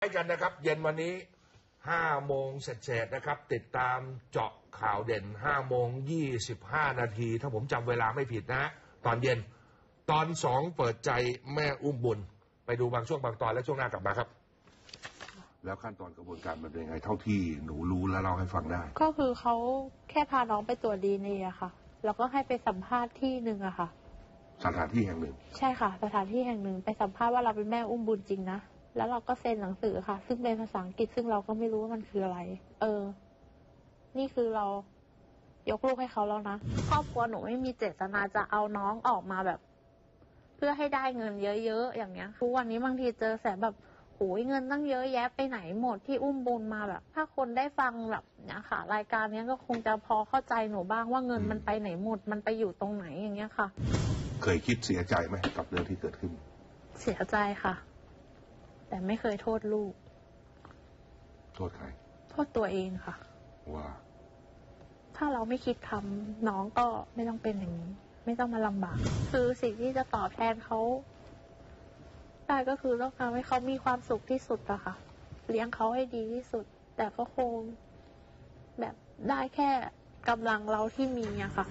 ให้กันนะครับ เย็นวันนี้5โมงเสร็จๆนะครับ ติดตามเจาะข่าวเด่น5โมง25 นาที ถ้าผมจำเวลาไม่ผิดนะ ตอนเย็นตอนสองเปิดใจแม่อุ้มบุญ ไปดูบางช่วงบางตอนและช่วงหน้ากลับมาครับ แล้วขั้นตอนกระบวนการมันเป็นยังไงเท่าที่หนูรู้และเล่าให้ฟังได้ ก็คือเขาแค่พาน้องไปตรวจดีเนอะค่ะ แล้วก็ให้ไปสัมภาษณ์ที่หนึ่งอะค่ะ สถานที่แห่งหนึ่ง ใช่ค่ะ สถานที่แห่งหนึ่งไปสัมภาษณ์ว่าเราเป็นแม่อุ้มบุญจริงนะ แล้วเราก็เซ็นหนังสือค่ะ ซึ่งเป็นภาษาอังกฤษซึ่งเราก็ไม่รู้ว่ามันคืออะไร เออ นี่คือเรายกลูกให้เขาแล้วนะครอบครัวหนูไม่มีเจตนาจะเอาน้องออกมาแบบ เพื่อให้ได้เงินเยอะๆอย่างเงี้ยทุกวันนี้บางทีเจอแสนแบบโอ้ยเงินตั้งเยอะแยะไปไหนหมดที่อุ้มบุญมาแบบ ถ้าคนได้ฟังแบบเนี้ยค่ะ รายการเนี้ยก็คงจะพอเข้าใจหนูบ้างว่าเงินมันไปไหนหมด มันไปอยู่ตรงไหนอย่างเงี้ยค่ะ เคยคิดเสียใจไหมกับเรื่องที่เกิดขึ้น เสียใจค่ะ แต่ไม่เคยโทษลูก โทษใคร โทษตัวเองค่ะ ว่า ถ้าเราไม่คิดทำน้องก็ไม่ต้องเป็นอย่างนี้ ไม่ต้องมาลำบาก คือสิ่งที่จะตอบแทนเขาได้ก็คือต้องทำให้เขามีความสุขที่สุดอะค่ะ เลี้ยงเขาให้ดีที่สุด แต่ก็คงแบบได้แค่กำลังเราที่มีอะค่ะ